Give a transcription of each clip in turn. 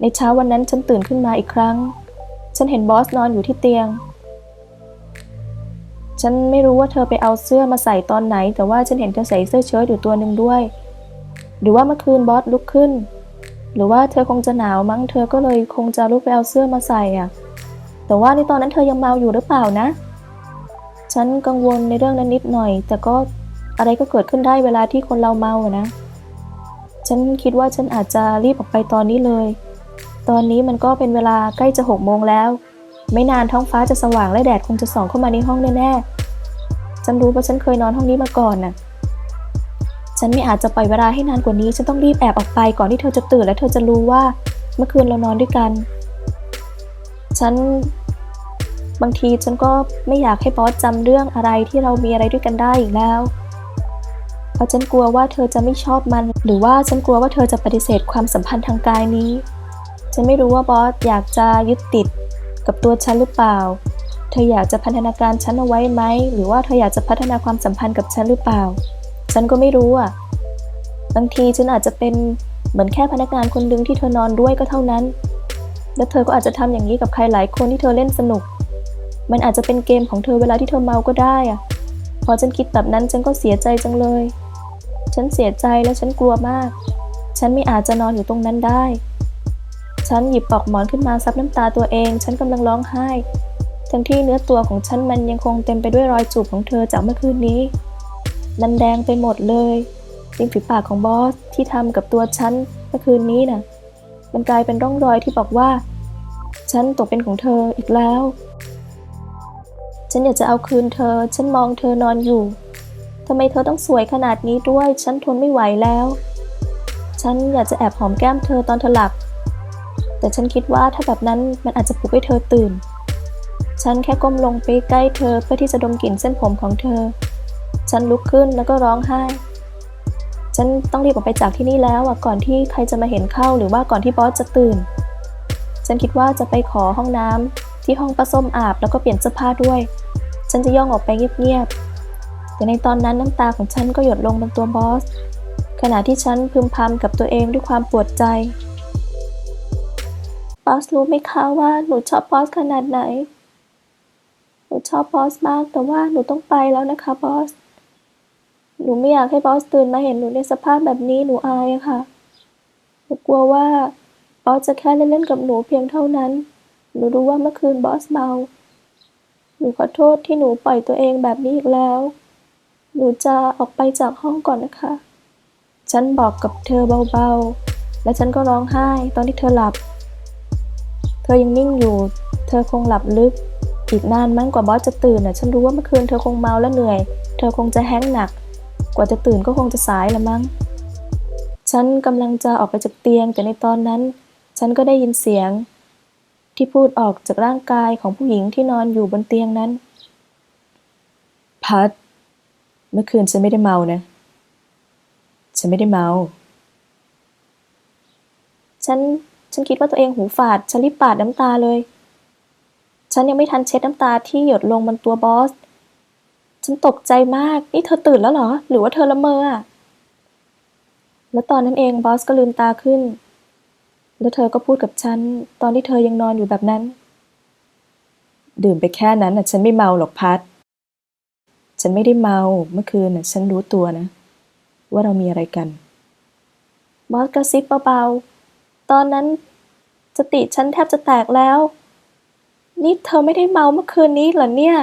ในเช้าวันนั้นฉันตื่นขึ้นมาอีกครั้ง ฉันเห็นบอสนอนอยู่ที่เตียง ฉันไม่รู้ว่าเธอไปเอาเสื้อมาใส่ตอนไหน แต่ว่าฉันเห็นเธอใส่เสื้อเชิ้ตอยู่ตัวหนึ่งด้วย หรือว่าเมื่อคืนบอสลุกขึ้น หรือว่าเธอคงจะหนาวมั้ง เธอก็เลยคงจะลุกไปเอาเสื้อมาใส่อะ แต่ว่าในตอนนั้นเธอยังเมาอยู่หรือเปล่านะ ฉันกังวลในเรื่องนั้นนิดหน่อย แต่ก็อะไรก็เกิดขึ้นได้เวลาที่คนเราเมาอะนะ ฉันคิดว่าฉันอาจจะรีบออกไปตอนนี้เลย ตอนนี้มันก็เป็นเวลาใกล้จะหกโมงแล้ว ไม่นานท้องฟ้าจะสว่างและแดดคงจะส่องเข้ามาในห้องแน่ๆฉันรู้เพราฉันเคยนอนห้องนี้มาก่อนน่ะ ฉันไม่อาจจะปล่อยเวลาให้นานกว่านี้ ฉันต้องรีบแอบออกไปก่อนที่เธอจะตื่นและเธอจะรู้ว่าเมื่อคืนเรานอนด้วยกัน ฉันบางทีฉันก็ไม่อยากให้บอสจำเรื่องอะไรที่เรามีอะไรด้วยกันได้อีกแล้วเพราะฉันกลัวว่าเธอจะไม่ชอบมัน หรือว่าฉันกลัวว่าเธอจะปฏิเสธความสัมพันธ์ทางกายนี้ ฉันไม่รู้ว่าบอสอยากจะยึดติดกับตัวฉันหรือเปล่า เธออยากจะพัฒนาการฉันเอาไว้ไหม หรือว่าเธออยากจะพัฒนาความสัมพันธ์กับฉันหรือเปล่า ฉันก็ไม่รู้อะ บางทีฉันอาจจะเป็นเหมือนแค่พนักงานคนหนึ่งที่เธอนอนด้วยก็เท่านั้น และเธอก็อาจจะทำอย่างนี้กับใครหลายคนที่เธอเล่นสนุก มันอาจจะเป็นเกมของเธอเวลาที่เธอเมาก็ได้อะ พอฉันคิดแบบนั้นฉันก็เสียใจจังเลย ฉันเสียใจและฉันกลัวมาก ฉันไม่อาจจะนอนอยู่ตรงนั้นได้ ฉันหยิบปลอกหมอนขึ้นมาซับน้ำตาตัวเอง ฉันกำลังร้องไห้ ทั้งที่เนื้อตัวของฉันมันยังคงเต็มไปด้วยรอยจูบของเธอจากเมื่อคืนนี้มันแดงไปหมดเลยริมฝีปากของบอสที่ทำกับตัวฉันเมื่อคืนนี้น่ะ มันกลายเป็นร่องรอยที่บอกว่า ฉันตกเป็นของเธออีกแล้ว ฉันอยากจะเอาคืนเธอ ฉันมองเธอนอนอยู่ทำไมเธอต้องสวยขนาดนี้ด้วย ฉันทนไม่ไหวแล้ว ฉันอยากจะแอบหอมแก้มเธอตอนเธอหลับ แต่ฉันคิดว่าถ้าแบบนั้นมันอาจจะปลุกให้เธอตื่น ฉันแค่ก้มลงไปใกล้เธอเพื่อที่จะดมกลิ่นเส้นผมของเธอ ฉันลุกขึ้นแล้วก็ร้องไห้ ฉันต้องรีบออกไปจากที่นี่แล้วอะก่อนที่ใครจะมาเห็นเข้าหรือว่าก่อนที่บอสจะตื่น ฉันคิดว่าจะไปขอห้องน้ำที่ห้องป้าส้มอาบแล้วก็เปลี่ยนเสื้อผ้าด้วย ฉันจะย่องออกไปเงียบๆ แต่ในตอนนั้นน้ำตาของฉันก็หยดลงบนตัวบอส ขณะที่ฉันพึมพำกับตัวเองด้วยความปวดใจ บอสรู้ไหมคะว่าหนูชอบบอสขนาดไหน หนูชอบบอสมากแต่ว่าหนูต้องไปแล้วนะคะบอส หนูไม่อยากให้บอสตื่นมาเห็นหนูในสภาพแบบนี้หนูอายค่ะ หนูกลัวว่าบอสจะแค่เล่นๆกับหนูเพียงเท่านั้น หนูรู้ว่าเมื่อคืนบอสเมา หนูขอโทษที่หนูปล่อยตัวเองแบบนี้อีกแล้ว หนูจะออกไปจากห้องก่อนนะคะ ฉันบอกกับเธอเบาๆ และฉันก็ร้องไห้ตอนที่เธอหลับ ธอยังนิ่งอยู่ เธอคงหลับลึก อีกนานมั้งกว่าบอสจะตื่นน่ะ ฉันรู้ว่าเมื่อคืนเธอคงเมาและเหนื่อย เธอคงจะแห้งก์หนัก กว่าจะตื่นก็คงจะสายละมั้ง ฉันกำลังจะออกไปจากเตียง แต่ในตอนนั้น ฉันก็ได้ยินเสียง ที่พูดออกจากร่างกายของผู้หญิงที่นอนอยู่บนเตียงนั้น พัด เมื่อคืนฉันไม่ได้เมานะ ฉันไม่ได้เมา ฉัน ฉันคิดว่าตัวเองหูฝาด ฉันรีบปาดน้ำตาเลย ฉันยังไม่ทันเช็ดน้ำตาที่หยดลงบนตัวบอส ฉันตกใจมาก นี่เธอตื่นแล้วเหรอ หรือว่าเธอละเมออะแล้วตอนนั้นเองบอสก็ลืมตาขึ้น แล้วเธอก็พูดกับฉัน ตอนที่เธอยังนอนอยู่แบบนั้น ดื่มไปแค่นั้นน่ะ ฉันไม่เมาหรอกพัด ฉันไม่ได้เมาเมื่อคืนน่ะ ฉันรู้ตัวนะ ว่าเรามีอะไรกัน บอสกระซิบเบาๆ ตอนนั้นสติฉันแทบจะแตกแล้ว นี่เธอไม่ได้เมาเมื่อคืนนี้เหรอเนี่ย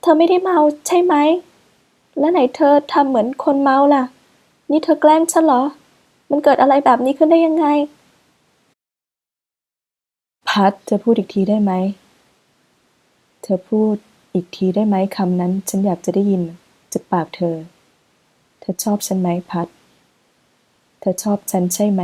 เธอไม่ได้เมาใช่ไหม แล้วไหนเธอทำเหมือนคนเมาล่ะ นี่เธอแกล้งฉันเหรอ มันเกิดอะไรแบบนี้ขึ้นได้ยังไง พัดเธอพูดอีกทีได้ไหม เธอพูดอีกทีได้ไหมคำนั้น ฉันอยากจะได้ยินจากปากเธอ เธอชอบฉันไหมพัด เธอชอบฉันใช่ไหม